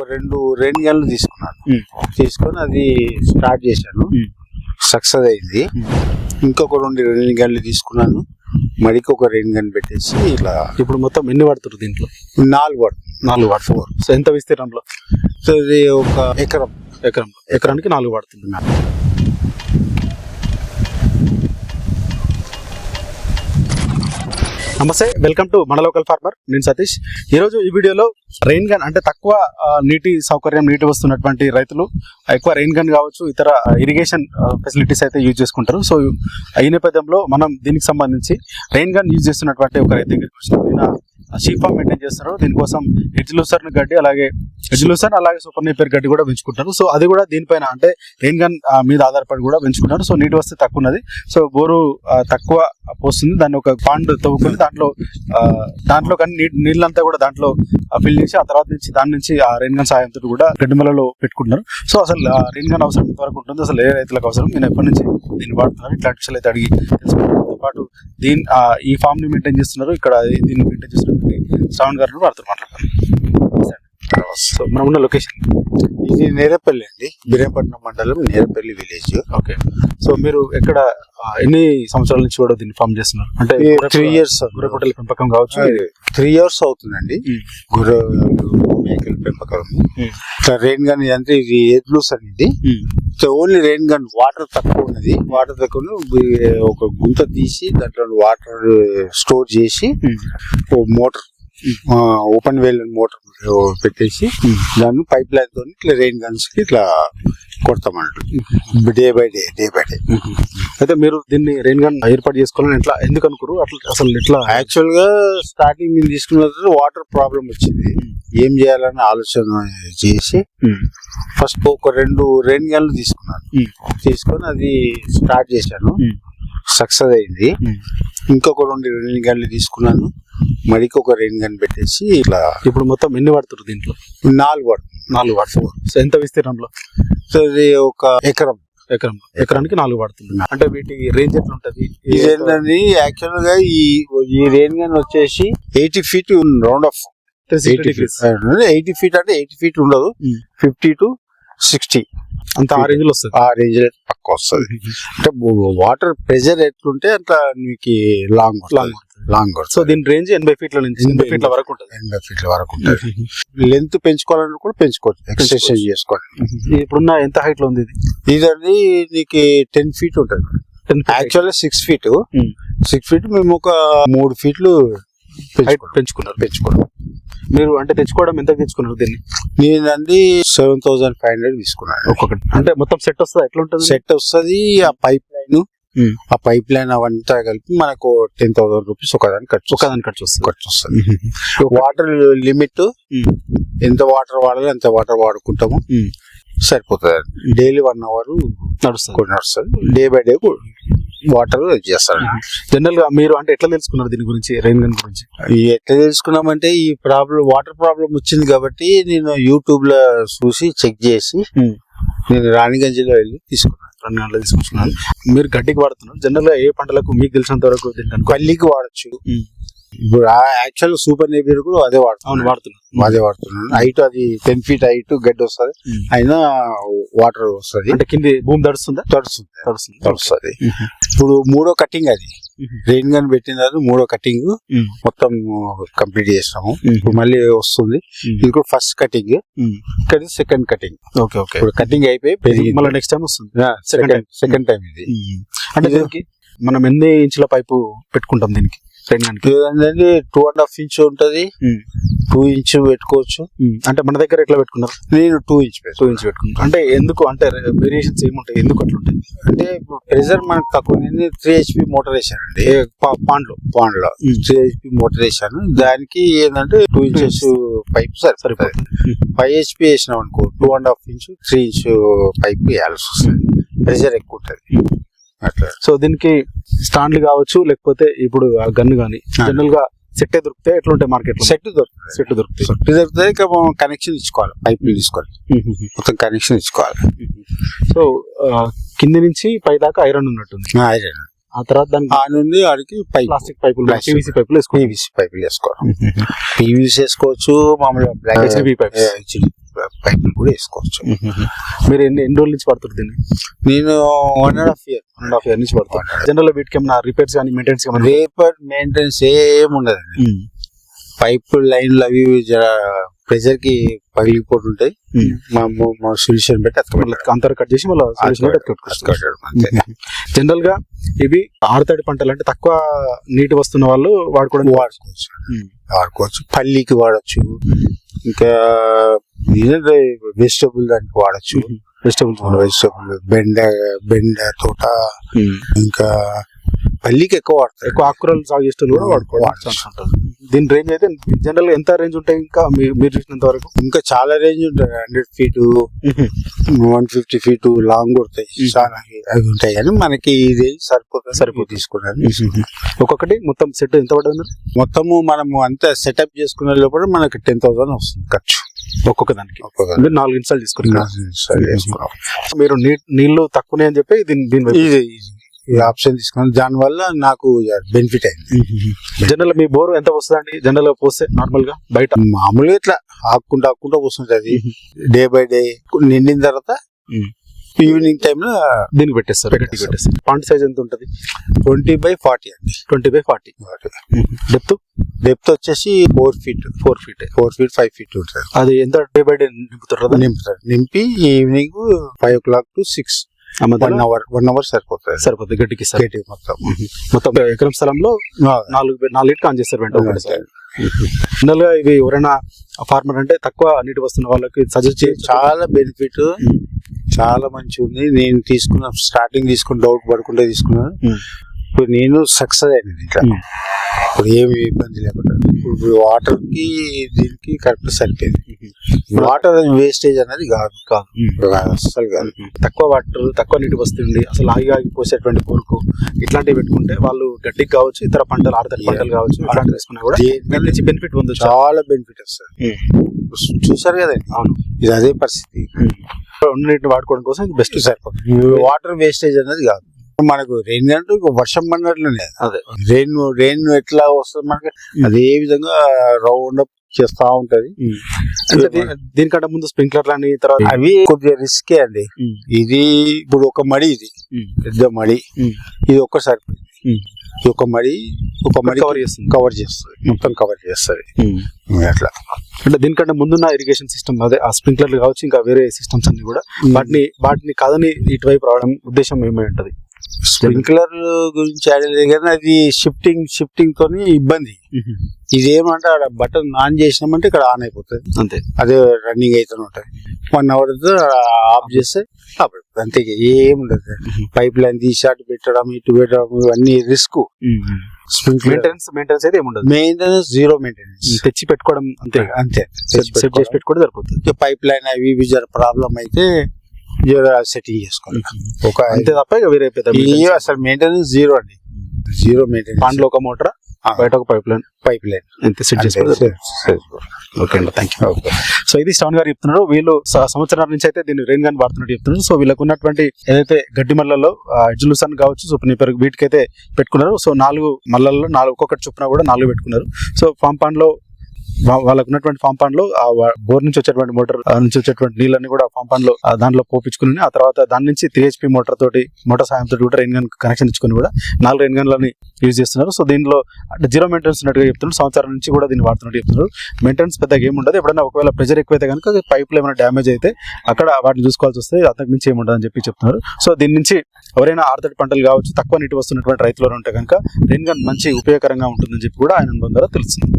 ఒక రెండు రెండు గన్లు తీసుకున్నాను. తీసుకొని అది స్టార్ట్ చేశాను. సక్సెస్ అయింది. ఇంకొక రెండు రెండు గన్లు తీసుకున్నాను. మడికి ఒక రెండు గన్ పెట్టేసి ఇలా ఇప్పుడు మొత్తం ఎన్ని పడుతుంది దీంట్లో? నాలుగు పడుతుంది నాలుగు పడుతుంది సో ఎంత విస్తీర్ణంలో? సో ఇది ఒక ఎకరం. ఎకరం ఎకరానికి నాలుగు పడుతుంది నమస్తే వెల్కమ్ టు మన లోకల్ ఫార్మర్. నేను సతీష్. ఈరోజు ఈ వీడియోలో రెయిన్ గన్ అంటే తక్కువ నీటి సౌకర్యం నీటి వస్తున్నటువంటి రైతులు ఎక్కువ రెయిన్ గన్ కావచ్చు ఇతర ఇరిగేషన్ ఫెసిలిటీస్ అయితే యూజ్ చేసుకుంటారు. సో ఈ నేపథ్యంలో మనం దీనికి సంబంధించి రెయిన్ గన్ యూజ్ చేస్తున్నటువంటి ఒక రైతు దగ్గరికి వచ్చిన షీప్ ఫామ్ మెయింటైన్ చేస్తారు. దీనికోసం హెడ్జ్ లూసర్ గడ్డి అలాగే హెడ్జ్ లూసర్ అలాగే సూపర్ నేపర్ గడ్డి కూడా పెంచుకుంటారు. సో అది కూడా దీనిపైన అంటే రెయిన్ గన్ మీద ఆధారపడి కూడా పెంచుకుంటారు. సో నీటి వస్తే తక్కువ ఉన్నది సో బోరు తక్కువ పోస్తుంది. దాన్ని ఒక పాండ్ తవ్వుకొని దాంట్లో దాంట్లో కానీ నీ నీళ్ళంతా కూడా దాంట్లో ఫిల్ చేసి ఆ తర్వాత నుంచి దాని నుంచి ఆ రెయిన్ గన్ సాయంతో కూడా గడ్డిమలలో పెట్టుకుంటున్నారు. సో అసలు రెయిన్ గన్ అవసరం ఎంతవరకు ఉంటుంది. అసలు ఏ రైతులకు అవసరం? నేను ఎప్పటి నుంచి దీన్ని వాడుతున్నాను ఇట్లాంటి విషయాలు అయితే అడిగి తెలుసుకుంటాను పాటు దీని ఆ, ఈ ఫామ్ని మెయింటైన్ చేస్తున్నారు. ఇక్కడ దీన్ని మెయింటైన్ చేస్తున్నటువంటి శ్రావణ్ గారు వారితో సో మనం ఉన్న లొకేషన్ ఇది నేరేపల్లి అండి. బిరేపట్నం మండలం నేరేపల్లి విలేజ్ ఓకే సో మీరు ఎక్కడ ఎన్ని సంవత్సరాల నుంచి కూడా దీన్ని ఫామ్ చేస్తున్నారు? అంటే త్రీ ఇయర్స్ గుర్రపొట్టల పెంపకం కావచ్చు? త్రీ ఇయర్స్ అవుతుందండి. మ్మ్. గుర్ర మేకల పెంపకం. రెయిన్ గన్ అంటే ఇది ఎద్లూస్ అనేది. ఓన్లీ రెయిన్ గన్ వాటర్ తక్కువ ఉన్నది. వాటర్ తక్కువ ఒక గుంత తీసి దాంట్లో వాటర్ స్టోర్ చేసి. ఓ మోటార్ ఓపెన్ వేల్ మోటార్ పెట్టేసి. దాన్ని పైప్ లైన్తో ఇట్లా రెయిన్ గన్స్కి ఇట్లా కొడతామన్నట్టు day by day day by day. అయితే మీరు దీన్ని రెయిన్ గన్ ఏర్పాటు చేసుకోవాలని ఎట్లా ఎందుకు అనుకోరు? అట్లా అసలు ఎట్లా? యాక్చువల్గా స్టార్టింగ్ నేను తీసుకున్న వాటర్ ప్రాబ్లం వచ్చింది. ఏం చేయాలని ఆలోచన చేసి ఫస్ట్ ఒక రెండు రెయిన్ గన్లు తీసుకున్నాను. తీసుకొని అది స్టార్ట్ చేశాను. సక్సెస్ అయింది. ఇంకొక రెండు రెయిన్ గన్లు తీసుకున్నాను. మడికి ఒక రెయిన్ గన్ పెట్టేసి ఇట్లా ఇప్పుడు మొత్తం ఎన్ని పడుతుంది దీంట్లో? నాలుగు పడుతుంది నాలుగు పడుతుంది సో ఎంత విస్తీర్ణంలో? సో ఇది ఒక ఎకరం. ఎకరం. ఎకరానికి నాలుగు పడుతుంది అంటే వీటి రేంజ్ ఎట్లా ఉంటది ఇది ఏంటంటే యాక్చువల్గా ఈ ఈ రెయిన్ గన్ వచ్చేసి eighty feet round off eighty feet. Eighty feet అంటే ఎయిటీ ఫీట్ ఉండదు. Hmm. Fifty to sixty. అంత ఆ రేంజ్లో వస్తుంది? ఆ రేంజ్ పక్క వస్తుంది. అంటే వాటర్ ప్రెషర్ ఎట్లుంటే అంత మీకు లాంగ్ లాంగ్ లాంగ్ సో దీని రేంజ్ ఎనభై ఫీట్ల నుంచి ఎనభై ఫీట్ల వరకు ఉంటుంది. ఎనభై ఫీట్ల వరకు ఉంటుంది. లెంత్ పెంచుకోవాలని కూడా పెంచుకోవచ్చు. ఎక్సర్సైజ్ చేసుకోవాలి. ఇప్పుడున్న ఎంత హైట్లో ఉంది ఇది? ఇదండి నీకు టెన్ ఫీట్ ఉంటుంది. Actual six feet. Six feet మేము ఒక మూడు ఫీట్లు పెంచుకున్నారు పెంచుకున్నాం మీరు అంటే తెచ్చుకోవడం ఎంత తెచ్చుకున్నారు దీన్ని? నేనండి సెవెన్ థౌసండ్ ఫైవ్ హండ్రెడ్ తీసుకున్నాను. ఒక్కొక్కటి. అంటే మొత్తం సెట్ వస్తుంది? ఎట్లా ఉంటుంది సెట్ వస్తుంది ఆ పైప్ లైన్. ఆ పైప్ లైన్ అవంతా కలిపి మనకు టెన్ థౌసండ్ రూపీస్ ఒకదాని ఖర్చు ఒకదాని ఖర్చు వస్తుంది. ఖర్చు వస్తుంది. వాటర్ లిమిట్ ఎంత వాటర్ వాడాలి ఎంత వాటర్ వాడుకుంటాము. సరిపోతుంది డైలీ వన్ అవర్ నడుస్తుంది. నడుస్తుంది. డే బై డే వాటర్ చేస్తాను జనరల్గా మీరు అంటే ఎట్లా తెలుసుకున్నారు దీని గురించి రెయిన్ గన్ గురించి? ఎట్లా తెలుసుకున్నామంటే ఈ ప్రాబ్లం వాటర్ ప్రాబ్లం వచ్చింది కాబట్టి నేను యూట్యూబ్లో చూసి చెక్ చేసి. నేను రాణిగంజ్లో వెళ్ళి తీసుకున్నాను. రెండు గంటలు తీసుకుంటున్నారు మీరు గడ్డికి వాడుతున్నారు. జనరల్గా ఏ పంటలకు మీకు తెలిసినంత వరకు తింటాను. పల్లికి వాడచ్చు. ఇప్పుడు యాక్చువల్ సూపర్ నేబియర్ కూడా అదే వాడుతున్నాను వాడుతున్నారు. అదే వాడుతున్నాను హైట్ అది టెన్ ఫీట్ హైట్ గడ్డి వస్తుంది. Hmm. అయినా వాటర్ వస్తుంది. అంటే కింది భూమి తడుస్తుందా? తడుస్తుంది. తడుస్తుంది. తడుస్తుంది. ఇప్పుడు మూడో కటింగ్ అది. రెయిన్ గన్ పెట్టిన తర్వాత మూడో కటింగ్ మొత్తం కంప్లీట్ చేస్తాము ఇప్పుడు మళ్ళీ వస్తుంది. ఇది కూడా ఫస్ట్ కటింగ్ ఇక్కడ సెకండ్ కటింగ్ ఓకే ఓకే ఇప్పుడు కటింగ్ అయిపోయి మళ్ళీ నెక్స్ట్ టైం వస్తుంది. సెకండ్. సెకండ్ టైం ఇది. అంటే దీనికి మనం ఎన్ని ఇంచుల పైపు పెట్టుకుంటాం దీనికి? ఏంటంటే టూ అండ్ హాఫ్ ఇంచ్ ఉంటది. టూ ఇంచ్ పెట్టుకోవచ్చు. అంటే మన దగ్గర ఎట్లా పెట్టుకున్నారు? నేను టూ ఇంచ్ టూ ఇంచ్ పెట్టుకున్నారు అంటే ఎందుకు? అంటే వేరియేషన్స్ ఏముంటాయి? ఎందుకు అట్లా ఉంటాయి అంటే ఇప్పుడు ప్రెషర్ మనకు తక్కువ. నేను త్రీ హెచ్పి మోటార్ వేసానండి. ఏ పా- పాండ్లో పాండ్లో. Mm. త్రీ హెచ్పి మోటార్ వేసాను. దానికి ఏంటంటే టూ ఇంచెస్ పైప్ సరిపోతుంది. సరిపోతుంది. ఫైవ్ హెచ్పి వేసినాం అనుకో two and half inch three inch pipe వేయాల్సి వస్తుంది. ప్రెషర్ ఎక్కువ ఉంటుంది. సో దీనికి స్టాండ్లు కావచ్చు లేకపోతే ఇప్పుడు ఆ గన్ కానీ. జనరల్గా సెట్ దొరికితే ఎట్లా ఉంటాయి మార్కెట్ సెట్ దొరుకుతుంది సెట్ దొరుకుతాయి. సెట్ దొరుకుతుంది ఇక కనెక్షన్ ఇచ్చుకోవాలి పైపులు తీసుకోవాలి మొత్తం కనెక్షన్ ఇచ్చుకోవాలి. సో కింది నుంచి పై దాకా ఐరన్ ఉన్నట్టుంది. ఐరన్. ఆ తర్వాత దానికి ఆ నుండి ఆడికి పైప్. ప్లాస్టిక్ పైపులు. పీవీసీ పైపులు. వేసుకోవాలి. పీవీసీ పైపులు వేసుకోవాలి. పీవీసీ వేసుకోవచ్చు మామూలుగా HDPE pipes. పైపులు కూడా వేసుకోవచ్చు మీరు ఎన్ని ఎన్ని రోజుల నుంచి పడుతుంది దీన్ని? నేను one and half year one and half year నుంచి పడుతుంది జనరల్ వీటికి ఏమైనా రిపేర్స్ కానీ మెయింటెనెన్స్ కానీ రేపర్ మెయింటెనెన్స్ ఏం ఉండదండి. పైప్ లైన్లు అవి ప్రెషర్కి పగిలిపోతుంటాయి. మా మా- సొల్యూషన్ పెట్టి. అంతర్ కట్ చేసి మళ్ళీ అంతే. జనరల్గా ఇవి ఆరుతడి పంటలు అంటే తక్కువ నీటి వస్తున్న వాళ్ళు వాడుకోవడం వాడుకోవచ్చు. వాడుకోవచ్చు. పల్లికి వాడచ్చు. ఇంకా వెజిటబుల్ దానికి వాడచ్చు. వెజిటబుల్స్ వెజిటబుల్ బెండ బెండ తోట ఇంకా పల్లికి ఎక్కువ వాడతారు. ఎక్కువ ఆకుకూరలు సాగు చేసే వాళ్ళు కూడా ఉంటుంది. దీని రేంజ్ అయితే జనరల్గా ఎంత రేంజ్ ఉంటాయి ఇంకా? మీరు చూసినంత వరకు? ఇంకా చాలా రేంజ్ ఉంటాయి. Hundred feet one fifty feet long కొడతాయి. చాలా అవి ఉంటాయి. కానీ మనకి రేంజ్ సరిపోతుంది. సరిపోతుంది. తీసుకున్నాను ఒక్కొక్కటి మొత్తం సెట్ ఎంత పడుతుంది? మొత్తము మనము అంతా సెటప్ చేసుకునే లోపల మనకి టెన్ థౌసండ్ వస్తుంది ఖర్చు. ఒక్కొక్క దానికి. మీరు నాలుగు ఇన్స్టాల్ చేసుకున్నారు. మీరు నీళ్ళు తక్కువనే అని చెప్పి దీని ఈ ఆప్షన్ తీసుకున్నాను. దాని వల్ల నాకు బెనిఫిట్ అయింది. జనరల్ మీ బోర్ ఎంత వస్తుందండి జనరల్గా పోస్తే నార్మల్గా బయట? మామూలుగా ఇట్లా ఆక్కుంటా వస్తుంది అది. డే బై డే నిండిన తర్వాత. ఈవినింగ్ టైమ్లో దీనికి పెట్టేస్తారు పెట్టేస్తారు. పాంట్ సైజ్ ఎంత ఉంటుంది? ట్వంటీ బై ఫార్టీ అండి. Twenty by forty. Depth depth వచ్చేసి four feet four feet four feet five feet ఉంటుంది అది ఎంత డే బై డే నింపుతారు నింపుతారు. నింపి evening five o'clock to six one hour one hour సరిపోతుంది. సరిపోతుంది. గట్టికి సార్ గేట్ మొత్తం. మొత్తం ఎకరం స్థలంలో నాలుగు నాలుగు ఆన్ చేస్తారు వెంట జనరల్గా ఇవి ఎవరైనా ఫార్మర్ అంటే తక్కువ నీటి వస్తున్న వాళ్ళకి సజెస్ట్ చాలా బెనిఫిట్ చాలా మంచిగా ఉంది. నేను తీసుకున్న స్టార్టింగ్ తీసుకుని డౌట్ పడకుండా తీసుకున్నాను. ఇప్పుడు నేను సక్సెస్ అయినది ఇట్లా. మ్మ్. ఇప్పుడు ఏమి ఇబ్బంది లేకుండా. ఇప్పుడు వాటర్కి దీనికి కరెక్ట్ సరిపోయింది. వాటర్ వేస్టేజ్ అనేది కాదు కాదు. అస్సలు కాదు. తక్కువ వాటర్ తక్కువ నీటి వస్తుంది. అసలు ఆగి ఆగి పోసేటువంటి పూరుకు ఇట్లాంటివి పెట్టుకుంటే వాళ్ళు గడ్డికి కావచ్చు ఇతర పంటలు ఆరుతడి పంటలు కావచ్చు ఇట్లాంటివి వేసుకున్నా కూడా దేని నుంచి బెనిఫిట్ పొందొచ్చు. చాలా బెనిఫిట్ వస్తుంది. చూసారు కదండి? అవును. ఇది అదే పరిస్థితి. ఉన్న నీటిని వాడుకోవడం కోసం బెస్ట్ సరిపోతుంది. వాటర్ వేస్టేజ్ అనేది కాదు. మనకు రెయిన్ అంటే వర్షం పడినట్లనే అదే. రెయిన్ రెయిన్ ఎట్లా వస్తుంది మనకి? అదే విధంగా రౌండ్ అప్ చేస్తా ఉంటది. దీనికంటే ముందు స్ప్రింక్లర్ అని తర్వాత అవి కొద్దిగా రిస్కే అండి. ఇది ఇప్పుడు ఒక మడి ఇది. పెద్ద మడి. ఇది ఒక్కసారి. ఒక మడి ఒక మడి కవర్ చేస్తుంది. కవర్ చేస్తుంది. మొత్తం కవర్ చేస్తుంది. అట్లా. అంటే దీనికంటే ముందున్న ఇరిగేషన్ సిస్టమ్ అదే ఆ స్ప్రింక్లర్లు కావచ్చు ఇంకా వేరే సిస్టమ్స్ అన్ని కూడా వాటిని వాటిని కాదని ఇటువైపు రావడం ఉద్దేశం ఏమై ఉంటది? స్ప్రింక్లర్ గురించి అడగలేదు కానీ అది షిఫ్టింగ్ షిఫ్టింగ్ తోని ఇబ్బంది. ఇది ఏమంటే ఆడ బటన్ ఆన్ చేసినామంటే ఇక్కడ ఆన్ అయిపోతుంది. అంతే. అదే రన్నింగ్ అవుతూనే ఉంటుంది. వన్ అవర్ ఆఫ్ చేస్తే అయిపోతుంది అంతే ఏముండదు పైప్ లైన్ తీసి అటు పెట్టడం ఇటు పెట్టడం ఇవన్నీ రిస్క్ మెయింటెనెన్స్ మెయింటెనెన్స్ అయితే ఏముండదు మెయింటెనెన్స్ జీరో మెయింటెనెన్స్ తెచ్చి పెట్టుకోవడం అంతే. అంతే. సెట్ చేసి పెట్టుకోవడం. సరిపోతుంది. పైప్ లైన్ అవి ఇవి ప్రాబ్లం అయితే సెటిల్ చేసుకోవాలి ఒక అంతే తప్ప వేరే పెద్ద అసలు మెయింటెనెన్స్ జీరో అండి. జీరో మెయింటెనెన్స్ పాండ్లో ఒక మోటార్. బయట ఒక పైప్ లైన్ పైప్ లైన్ అంతే సెట్ చేసుకోవడం ఓకే అండి థ్యాంక్ యూ సో ఇది శ్రవణ్ గారు చెప్తున్నారు వీళ్ళు సంవత్సరాల నుంచి అయితే దీన్ని రెయిన్ గన్ వాడుతున్నట్టు చెప్తున్నారు. సో వీళ్ళకు ఉన్నటువంటి ఏదైతే గడ్డి మల్లలో ఎడ్జులుసన్ కావచ్చు సూపర్ నీపర్ వీటికైతే పెట్టుకున్నారు. సో నాలుగు మల్లల్లో నాలుగు ఒక్కొక్కటి చొప్పున కూడా నాలుగు పెట్టుకున్నారు. సో ఫామ్ పాండ్లో వా- వాళ్ళకు ఉన్నటువంటి ఫామ్ పాండ్లో ఆ బోర్ నుంచి వచ్చేటువంటి మోటార్ నుంచి వచ్చేటువంటి నీళ్ళని కూడా ఫామ్ పాండ్లో ఆ దాంట్లో పోపించుకుని ఆ తర్వాత దాని నుంచి త్రీ హెచ్పి మోటార్ తోటి మోటార్ సాయంతో కూడా రెయిన్ గన్ కనెక్షన్ ఇచ్చుకుని కూడా నాలుగు రెయిన్ గన్లని యూజ్ చేస్తున్నారు. సో దీనిలో అంటే జీరో మెయింటెనెన్స్ ఉన్నట్టుగా చెప్తున్నారు. సంవత్సరం నుంచి కూడా దీన్ని వాడుతున్నట్టు చెప్తున్నారు. మెయింటెనెన్స్ పెద్దగా ఏమి ఉండదు. ఎప్పుడైనా ఒకవేళ ప్రెజర్ ఎక్కువైతే కనుక పైపులో ఏమైనా డ్యామేజ్ అయితే అక్కడ వాటిని చూసుకోవాల్సి వస్తే అంతకు మించి ఏమి చెప్పి చెప్తున్నారు. సో దీని నుంచి ఎవరైనా ఆర్తడి పంటలు కావచ్చు తక్కువ నీటి వస్తున్నటువంటి రైతులు ఉంటే కనుక రెయిన్ గన్ మంచి ఉపయోగకరంగా ఉంటుందని చెప్పి కూడా ఆయన ద్వారా తెలుస్తుంది.